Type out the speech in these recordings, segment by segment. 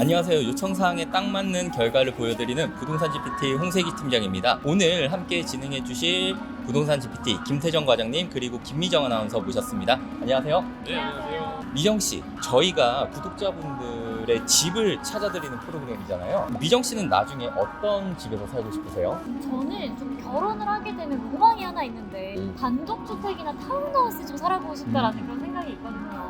안녕하세요. 요청사항에 딱 맞는 결과를 보여드리는 부동산 GPT 홍세기 팀장입니다. 오늘 함께 진행해 주실 부동산 GPT 김태정 과장님 그리고 김미정 아나운서 모셨습니다. 안녕하세요. 네, 안녕하세요. 미정 씨, 저희가 구독자분들의 집을 찾아드리는 프로그램이잖아요. 미정 씨는 나중에 어떤 집에서 살고 싶으세요? 저는 좀 결혼을 하게 되면 로망이 하나 있는데 음. 단독주택이나 타운하우스 좀 살아보고 싶다라는 그런 생각이 있거든요.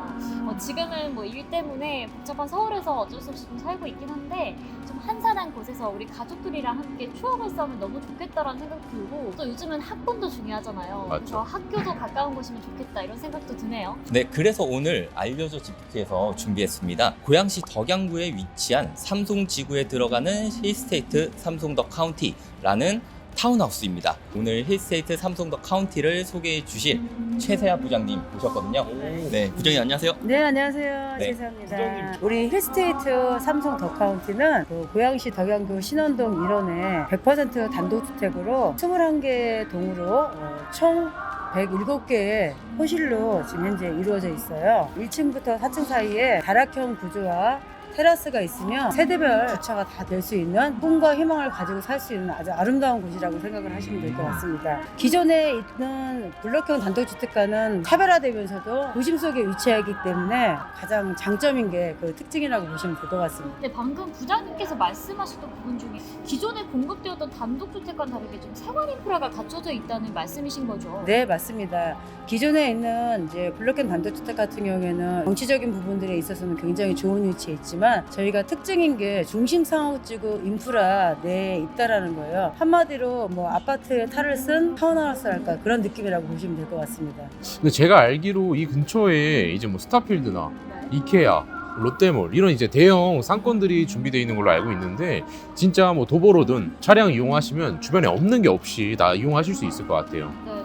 어, 지금은 뭐 일 때문에 복잡한 서울에서 어쩔 수 없이 좀 살고 있긴 한데 좀 한산한 곳에서 우리 가족들이랑 함께 추억을 쌓으면 너무 좋겠다라는 생각 들고 또 요즘은 학군도 중요하잖아요. 맞죠. 그래서 학교도 가까운 곳이면 좋겠다 이런 생각도 드네요. 네, 그래서 오늘 알려줘 GPT에서 준비했습니다. 고양시 덕양구에 위치한 삼송지구에 들어가는 힐스테이트 삼송덕 카운티라는 타운하우스입니다. 오늘 힐스테이트 삼송덕 카운티를 소개해 주실 최세아 부장님 모셨거든요. 네, 부장님 안녕하세요. 네, 안녕하세요. 네. 최세입니다. 부장님. 우리 힐스테이트 삼성 덕카운티는 그 고양시 덕양구 신원동 1원에 100% 단독주택으로 21개 동으로 어, 총 107개의 호실로 지금 현재 이루어져 있어요. 1층부터 4층 사이에 다락형 구조와 테라스가 있으면 세대별 주차가 다 될 수 있는 꿈과 희망을 가지고 살 수 있는 아주 아름다운 곳이라고 생각을 하시면 될 것 같습니다. 기존에 있는 블록형 단독주택과는 차별화되면서도 도심 속에 위치하기 때문에 가장 장점인 게 그 특징이라고 보시면 될 것 같습니다. 근데 방금 부장님께서 말씀하셨던 부분 중에 기존에 공급되었던 단독주택과는 다르게 좀 생활 인프라가 갖춰져 있다는 말씀이신 거죠? 네, 맞습니다. 기존에 있는 이제 블록형 단독주택 같은 경우에는 정치적인 부분들에 있어서는 굉장히 좋은 위치에 있지만 저희가 특징인 게 중심 상업지구 인프라 내에 있다라는 거예요. 한마디로 뭐 아파트에 탈을 쓴 타운하우스랄까 그런 느낌이라고 보시면 될 것 같습니다. 근데 제가 알기로 이 근처에 이제 뭐 스타필드나 네. 이케아, 롯데몰 이런 이제 대형 상권들이 준비되어 있는 걸로 알고 있는데 진짜 뭐 도보로든 차량 이용하시면 주변에 없는 게 없이 다 이용하실 수 있을 것 같아요. 네,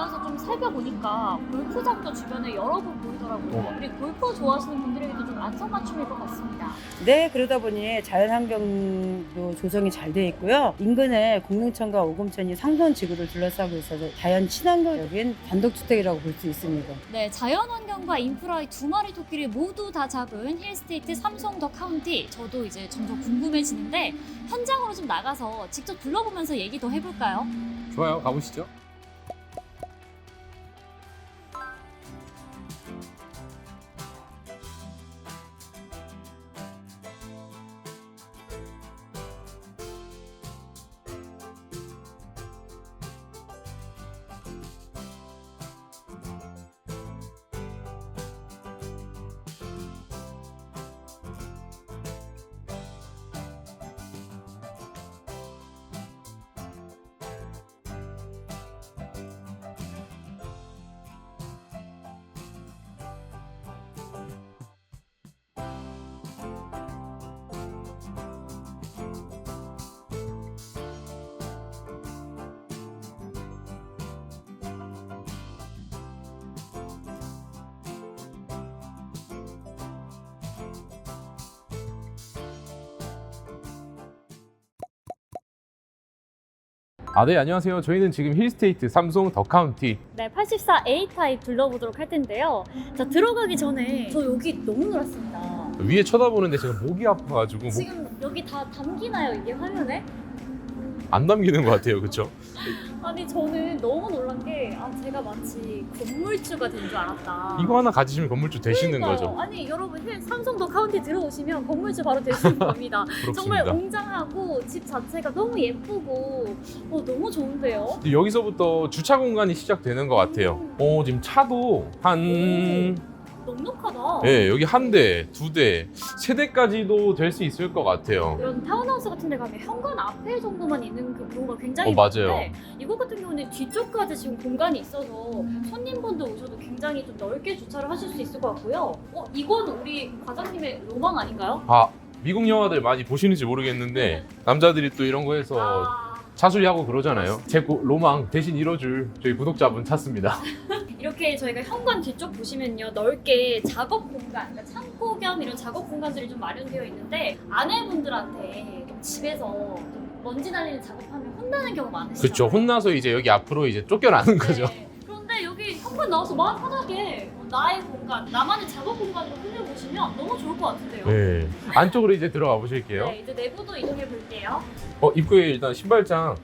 오면서 좀 살펴보니까 골프장도 주변에 여러 곳 보이더라고요. 어. 그리고 골프 좋아하시는 분들에게도 좀 안성맞춤일 것 같습니다. 네, 그러다 보니 자연환경도 조성이 잘 돼 있고요. 인근에 공릉천과 오금천이 상선 지구를 둘러싸고 있어서 자연 친환경적인 단독주택이라고 볼 수 있습니다. 네, 자연환경과 인프라의 두 마리 토끼를 모두 다 잡은 힐스테이트 삼성더 카운티. 저도 이제 점점 궁금해지는데 현장으로 좀 나가서 직접 둘러보면서 얘기 더 해볼까요? 좋아요, 가보시죠. 아, 네, 안녕하세요. 저희는 지금 힐스테이트 삼성 덕카운티 네, 84A 타입 둘러보도록 할 텐데요. 자, 들어가기 전에 저 여기 너무 놀랐습니다. 위에 쳐다보는데 제가 목이 아파가지고 목 지금 여기 다 담기나요, 이게 화면에? 안 담기는 것 같아요, 그렇죠? 아니, 저는 너무 놀란 게, 아, 제가 마치 건물주가 된 줄 알았다. 이거 하나 가지시면 건물주 되시는 그러니까요. 거죠. 아니, 여러분, 힐- 삼성도 카운티 들어오시면 건물주 바로 될 수 있는 겁니다. 정말 부럽습니다. 웅장하고 집 자체가 너무 예쁘고, 어, 너무 좋은데요? 여기서부터 주차 공간이 시작되는 것 같아요. 어, 지금 차도 한 넉넉하다. 예, 여기 한 대, 두 대, 세 대까지도 될 수 있을 것 같아요. 이런 타운하우스 같은 데 가면 현관 앞에 정도만 있는 그 경우가 굉장히 어, 맞아요. 많은데 이곳 같은 경우는 뒤쪽까지 지금 공간이 있어서 손님분들 오셔도 굉장히 좀 넓게 주차를 하실 수 있을 것 같고요. 어, 이건 우리 과장님의 로망 아닌가요? 아, 미국 영화들 많이 보시는지 모르겠는데 남자들이 또 이런 거 해서 아, 차수리하고 그러잖아요. 제 고- 로망 대신 이뤄줄 저희 구독자분 찾습니다. 이렇게 저희가 현관 뒤쪽 보시면요 넓게 작업 공간, 그러니까 창고 겸 이런 작업 공간들이 좀 마련되어 있는데 아내분들한테 좀 집에서 좀 먼지 날리는 작업하면 혼나는 경우 많으시죠? 그렇죠. 혼나서 이제 여기 앞으로 이제 쫓겨나는 거죠. 네. 그런데 여기 현관 나와서 마음 편하게 뭐 나의 공간, 나만의 작업 공간으로 꾸며보시면 너무 좋을 것 같은데요. 네. 안쪽으로 이제 들어가 보실게요. 네, 이제 내부도 이동해 볼게요. 어, 입구에 일단 신발장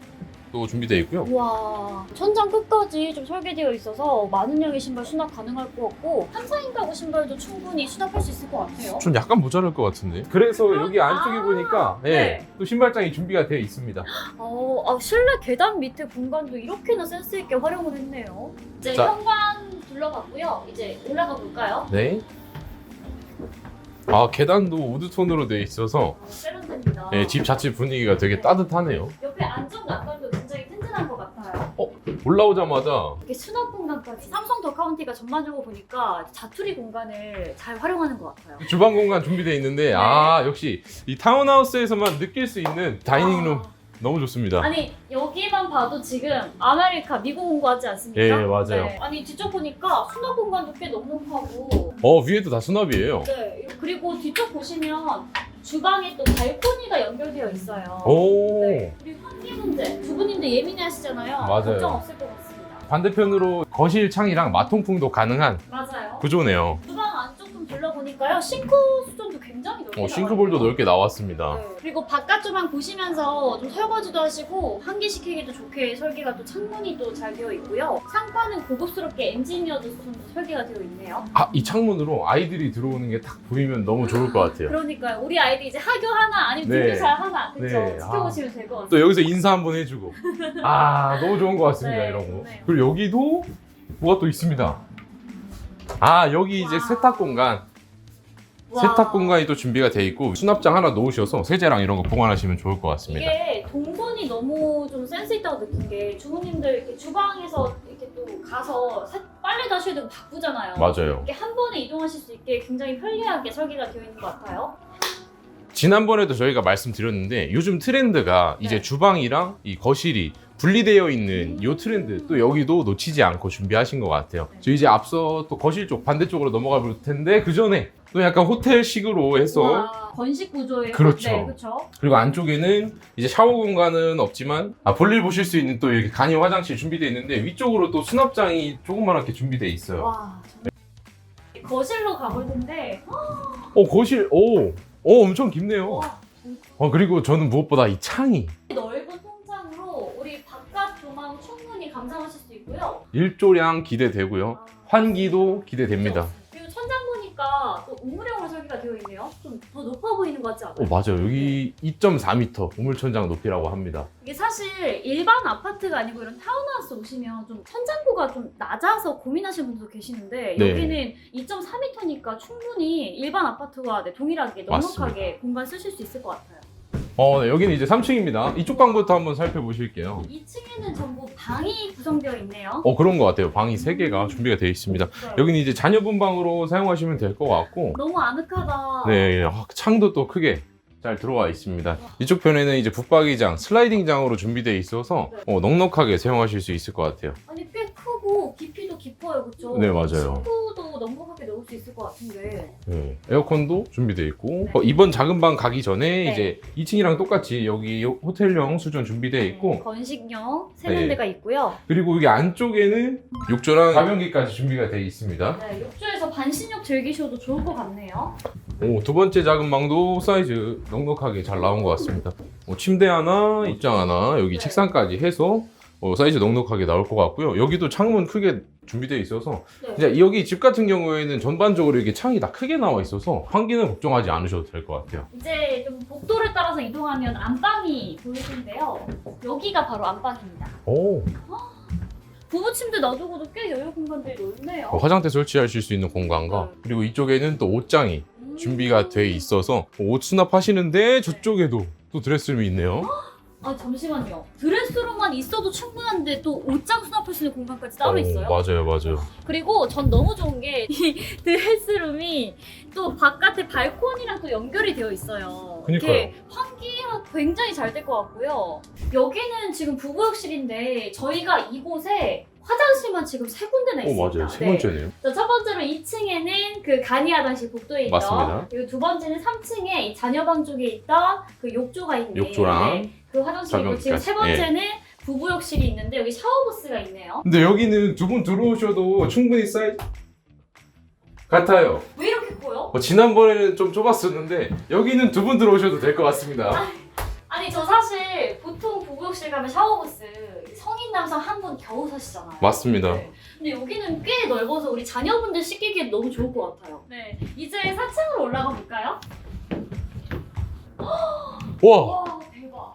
또 준비되어 있고요. 우와, 천장 끝까지 좀 설계되어 있어서 많은 양의 신발 수납 가능할 것 같고 3, 4인 가구 신발도 충분히 수납할 수 있을 것 같아요. 좀 약간 모자랄 것 같은데. 그래서 여기 안쪽에 아, 보니까 예, 네. 또 신발장이 준비가 되어 있습니다. 어, 아, 실내 계단 밑에 공간도 이렇게나 센스 있게 활용을 했네요. 이제 자. 현관 둘러봤고요. 이제 올라가 볼까요? 네. 아 계단도 우드톤으로 되어 있어서 어, 세련됩니다. 예, 집 자체 분위기가 되게 따뜻하네요. 옆에 안쪽 난간도 굉장히 튼튼한 것 같아요. 올라오자마자 이게 수납 공간까지 삼성 더 카운티가 전반적으로 보니까 자투리 공간을 잘 활용하는 것 같아요. 주방 공간 준비되어 있는데 아 역시 이 타운하우스에서만 느낄 수 있는 다이닝룸 아, 너무 좋습니다. 아니 여기만 봐도 지금 아메리카 미국 온 거 같지 않습니까? 예, 맞아요. 아니 뒤쪽 보니까 수납 공간도 꽤 넉넉하고 어 위에도 다 수납이에요. 네 그리고 뒤쪽 보시면 주방에 또 발코니가 연결되어 있어요. 오 네. 그리고 환기 문제 두 분인데 예민해하시잖아요. 맞아요. 걱정 없을 것 같습니다. 반대편으로 거실 창이랑 마통풍도 가능한 맞아요. 구조네요. 주방 안쪽 좀 둘러보니까요. 싱크 넓게 어, 싱크볼도. 넓게 나왔습니다. 네. 그리고 바깥 주방 보시면서 좀 설거지도 하시고 환기시키기도 좋게 설계가 또 창문이 또 잘 되어 있고요. 상판은 고급스럽게 엔지니어드 스톤도 설계가 되어 있네요. 아 이 창문으로 아이들이 들어오는 게 딱 보이면 너무 좋을 것 같아요. 그러니까 우리 아이들 이제 학교 하나 아니면 네. 등교 잘 하나 그렇죠? 네. 지켜보시면 될 것 같아요. 또 여기서 인사 한번 해주고 아 너무 좋은 것 같습니다 네, 이런 거 네. 그리고 여기도 뭐가 또 있습니다 아 여기 이제 와. 세탁 공간 와. 세탁 공간이 또 준비가 돼 있고 수납장 하나 놓으셔서 세제랑 이런 거 보관하시면 좋을 것 같습니다 이게 동선이 너무 좀 센스 있다고 느낀 게 주부님들 이렇게 주방에서 이렇게 또 가서 세- 빨래도 하셔야 되고 바쁘잖아요. 맞아요 이게 한 번에 이동하실 수 있게 굉장히 편리하게 설계가 되어 있는 것 같아요. 지난번에도 저희가 말씀드렸는데 요즘 트렌드가 이제 네. 주방이랑 이 거실이 분리되어 있는 이 트렌드 또 여기도 놓치지 않고 준비하신 것 같아요. 저 이제 앞서 또 거실 쪽 반대쪽으로 넘어가 볼 텐데 그 전에 또 약간 호텔식으로 해서 와, 건식 구조의 그렇죠. 네, 그렇죠. 그리고 안쪽에는 이제 샤워 공간은 없지만 아, 볼일 보실 수 있는 또 이렇게 간이 화장실 준비되어 있는데 위쪽으로 또 수납장이 조그맣게 준비되어 있어요. 와, 정말 거실로 가볼 텐데 어 거실 오, 오 엄청 깊네요. 와, 어 그리고 저는 무엇보다 이 창이 넓은 통창으로 우리 바깥 조망 충분히 감상하실 수 있고요. 일조량 기대되고요. 아, 환기도 기대됩니다. 또 우물형으로 설계가 되어 있네요. 좀 더 높아 보이는 것 같지 않아요? 어 맞아요. 여기 2.4m 우물천장 높이라고 합니다. 이게 사실 일반 아파트가 아니고 이런 타운하우스 오시면 좀 천장고가 좀 낮아서 고민하시는 분들도 계시는데 네. 여기는 2.4m니까 충분히 일반 아파트와 네, 동일하게 넉넉하게 공간 쓰실 수 있을 것 같아요. 어 네, 여기는 이제 3층입니다. 이쪽 방부터 한번 살펴보실게요. 2층에는 전부 방이 구성되어 있네요. 어 그런 것 같아요. 방이 3개가 준비가 되어 있습니다. 네. 여기는 이제 자녀분 방으로 사용하시면 될 것 같고 너무 아늑하다. 네, 아, 창도 또 크게 잘 들어와 있습니다. 이쪽 편에는 이제 붙박이장, 슬라이딩장으로 준비되어 있어서 어, 넉넉하게 사용하실 수 있을 것 같아요. 아니 꽤 크고 깊이도 깊어요, 그렇죠? 네, 맞아요. 넣을 수 있을 것 같은데. 네, 에어컨도 준비되어 있고 네. 어, 이번 작은 방 가기 전에 네. 이제 2층이랑 똑같이 여기 호텔형 수전 준비되어 있고 네, 건식용 세면대가 있고요. 그리고 여기 안쪽에는 욕조랑 가변기까지 준비가 되어 있습니다. 네, 욕조에서 반신욕 즐기셔도 좋을 것 같네요. 오, 두 번째 작은 방도 사이즈 넉넉하게 잘 나온 것 같습니다. 어, 침대 하나, 입장 하나, 여기 네. 책상까지 해서 어, 사이즈 넉넉하게 나올 것 같고요. 여기도 창문 크게 준비되어 있어서 네. 이제 여기 집 같은 경우에는 전반적으로 이렇게 창이 다 크게 나와 있어서 환기는 걱정하지 않으셔도 될 것 같아요. 이제 좀 복도를 따라서 이동하면 안방이 보일 텐데요. 여기가 바로 안방입니다. 오, 부부 침대 놔두고도 꽤 여유 공간들이 넓네요. 어, 화장대 설치하실 수 있는 공간과 네. 그리고 이쪽에는 또 옷장이 음. 준비가 돼 있어서 옷 수납하시는데 저쪽에도 또 드레스룸이 있네요. 아 잠시만요. 드레스룸만 있어도 충분한데 또 옷장 수납할 수 있는 공간까지 따로 어, 있어요. 맞아요, 맞아요. 그리고 전 너무 좋은 게 이 드레스룸이 또 바깥에 발코니랑 또 연결이 되어 있어요. 이렇게 환기가 굉장히 잘 될 것 같고요. 여기는 지금 부부욕실인데 저희가 이곳에 화장실만 지금 세 군데나 오, 있습니다. 맞아요. 세 네. 번째네요. 번째로 2층에는 그 간이 화장실 복도에 있던 맞습니다. 그리고 두 번째는 3층에 이 자녀방 쪽에 있던 그 욕조가 있는 욕조랑 그 화장실이고 지금 자변기까지. 세 번째는 부부욕실이 있는데 여기 샤워부스가 있네요. 근데 여기는 두 분 들어오셔도 충분히 사이즈 같아요. 왜 이렇게 커요? 뭐 지난번에는 좀 좁았었는데 여기는 두 분 들어오셔도 될 것 같습니다. 아니 저 사실 보통 부부욕실 가면 샤워부스 성인 남성 한 분 겨우 사시잖아요. 맞습니다. 네. 근데 여기는 꽤 넓어서 우리 자녀분들 씻기기에 너무 좋을 것 같아요. 네. 이제 4층으로 올라가 볼까요? 와, 와 대박.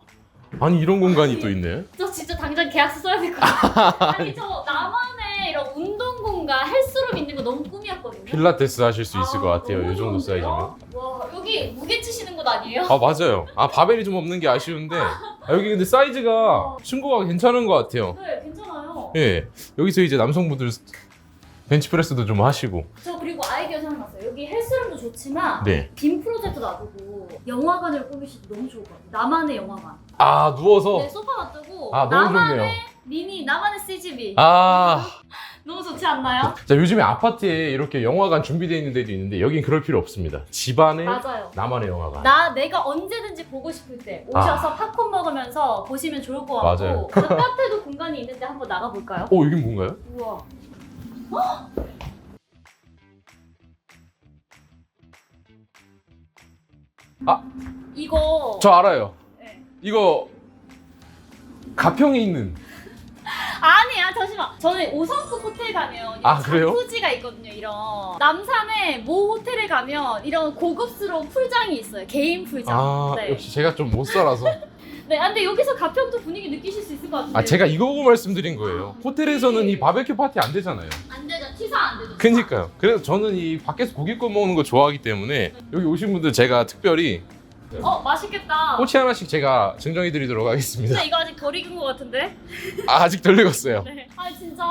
아니 이런 공간이 또 있네. 저 진짜 당장 계약서 써야 될 것 같아요. 아니 저 나만의 이런 운동 공간 헬스룸 있는 거 너무 꿈이었거든요. 필라테스 하실 수 있을 아, 것 같아요. 이 정도? 사이즈면. 와 여기 무게 치시는 곳 아니에요? 아 맞아요. 아 바벨이 좀 없는 게 아쉬운데 아, 여기 근데 사이즈가 층고가 괜찮은 것 같아요. 네 괜찮아요. 예, 여기서 이제 남성분들 벤치프레스도 좀 하시고. 저 그리고 아이디어 생각났어요. 여기 헬스룸도 좋지만 네. 빔 프로젝트 놔두고 영화관을 꾸미시도 너무 좋을 것 같아요. 나만의 영화관. 아 누워서. 네 소파 놔두고 아 너무 나만의 좋네요. 미니 나만의 CGV. 아, 너무 좋지 않나요? 자 요즘에 아파트에 이렇게 영화관 준비되어 있는 데도 있는데 여긴 그럴 필요 없습니다. 집안에 맞아요. 나만의 영화관. 나 내가 언제든지 보고 싶을 때 오셔서 팝콘 먹으면서 보시면 좋을 것 같고 맞아요. 바깥에도 공간이 있는데 한번 나가 볼까요? 오 여긴 뭔가요? 우와. 아. 이거 저 알아요. 네. 이거 가평에 있는. 아니야 잠시만 저는 5성급 호텔 가면 아, 그래요? 자쿠지가 있거든요 이런 남산의 모 호텔에 가면 이런 고급스러운 풀장이 있어요 개인 풀장 아 네. 역시 제가 좀 못 살아서. 네 아, 근데 여기서 가평도 분위기 느끼실 수 있을 것 같은데 아 제가 이거 보고 말씀드린 거예요. 호텔에서는 이 바베큐 파티 안 되잖아요. 안 되죠 취사 안 되죠 그니까요. 그래서 저는 이 밖에서 고기 구워 먹는 거 좋아하기 때문에 여기 오신 분들 제가 특별히 어 맛있겠다 꼬치 하나씩 제가 증정해 드리도록 하겠습니다. 근데 이거 아직 덜 익은 것 같은데 아, 아직 덜 익었어요. 네. 아 진짜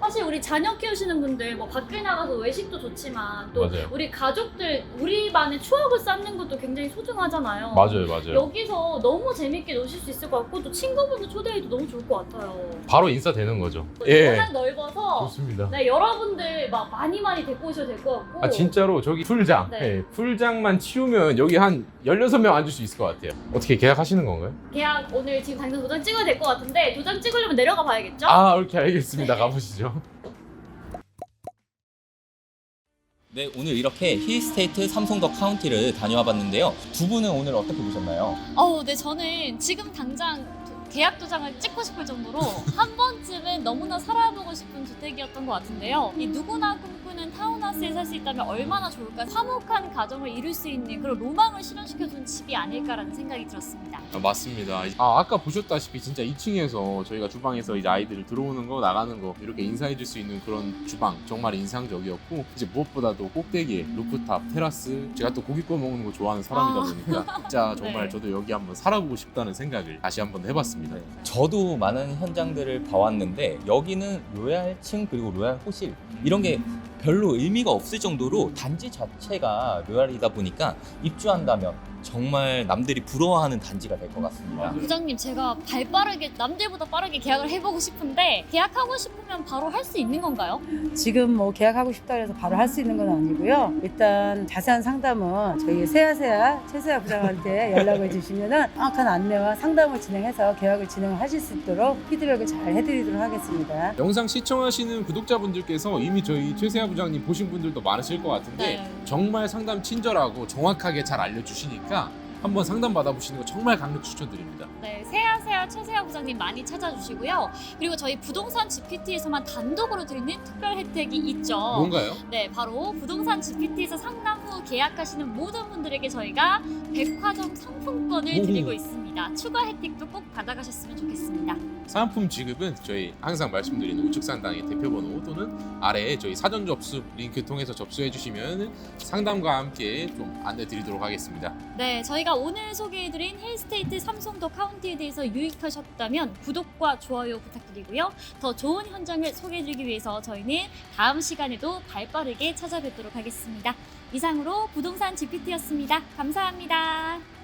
사실 우리 자녀 키우시는 분들 뭐 밖에 나가서 외식도 좋지만 또 맞아요. 우리 가족들 우리만의 추억을 쌓는 것도 굉장히 소중하잖아요. 맞아요, 맞아요. 여기서 너무 재밌게 노실 수 있을 것 같고 또 친구분들 초대해도 너무 좋을 것 같아요. 바로 인싸 되는 거죠. 예. 워낙 넓어서 좋습니다. 네 여러분들 막 많이 많이 데리고 오셔도 될 것 같고. 아 진짜로 저기 풀장 네. 예, 풀장만 치우면 여기 한 16명 앉을 수 있을 것 같아요 어떻게 계약하시는 건가요? 계약 오늘 지금 당장 도장 찍어야 될 것 같은데 도장 찍으려면 내려가 봐야겠죠? 아 이렇게 알겠습니다 네. 가보시죠 네, 오늘 이렇게 힐스테이트 삼성더 카운티를 다녀와 봤는데요. 두 분은 오늘 어떻게 보셨나요? 어우, 네, 저는 지금 당장 도- 계약 도장을 찍고 싶을 정도로 한 번쯤은 너무나 살아보고 싶은 주택이었던 것 같은데요. 이 누구나 꿈 꾸는 타운하우스에 살 수 있다면 얼마나 좋을까. 화목한 가정을 이룰 수 있는 그런 로망을 실현시켜준 집이 아닐까라는 생각이 들었습니다. 아, 맞습니다 아 아까 보셨다시피 진짜 2층에서 저희가 주방에서 이제 아이들 들어오는 거 나가는 거 이렇게 인사해 줄 수 있는 그런 주방 정말 인상적이었고 이제 무엇보다도 꼭대기에 루프탑 테라스 제가 또 고기 구워 먹는 거 좋아하는 사람이다 아. 보니까 진짜 정말 네. 저도 여기 한번 살아보고 싶다는 생각을 다시 한번 해봤습니다 저도 많은 현장들을 봐왔는데 여기는 로얄 층 그리고 로얄 호실 이런 게 별로 의미가 없을 정도로 단지 자체가 로얄이다 보니까 입주한다면 정말 남들이 부러워하는 단지가 될 것 같습니다. 부장님, 제가 발 빠르게, 남들보다 빠르게 계약을 해보고 싶은데 계약하고 싶으면 바로 할 수 있는 건가요? 지금 뭐 계약하고 싶다 해서 바로 할 수 있는 건 아니고요. 일단 자세한 상담은 저희 세아세아 최세아 부장한테 연락을 주시면은 정확한 안내와 상담을 진행해서 계약을 진행하실 수 있도록 피드백을 잘 해드리도록 하겠습니다. 영상 시청하시는 구독자분들께서 이미 저희 최세아 부장님 보신 분들도 많으실 것 같은데 네. 정말 상담 친절하고 정확하게 잘 알려주시니까 한번 상담 받아보시는 거 정말 강력 추천드립니다. 네, 세아세아 최세아 부장님 많이 찾아주시고요. 그리고 저희 부동산 GPT에서만 단독으로 드리는 특별 혜택이 있죠. 뭔가요? 네, 바로 부동산 GPT에서 상담 후 계약하시는 모든 분들에게 저희가 백화점 상품권을 오. 드리고 있습니다. 추가 혜택도 꼭 받아가셨으면 좋겠습니다. 사은품 지급은 저희 항상 말씀드리는 우측 상단의 대표번호 또는 아래에 저희 사전 접수 링크 통해서 접수해 주시면 상담과 함께 좀 안내 드리도록 하겠습니다. 네, 저희가 오늘 소개해드린 힐스테이트 삼성도 카운티에 대해서 유익하셨다면 구독과 좋아요 부탁드리고요. 더 좋은 현장을 소개해드리기 위해서 저희는 다음 시간에도 발빠르게 찾아뵙도록 하겠습니다. 이상으로 부동산 GPT였습니다. 감사합니다.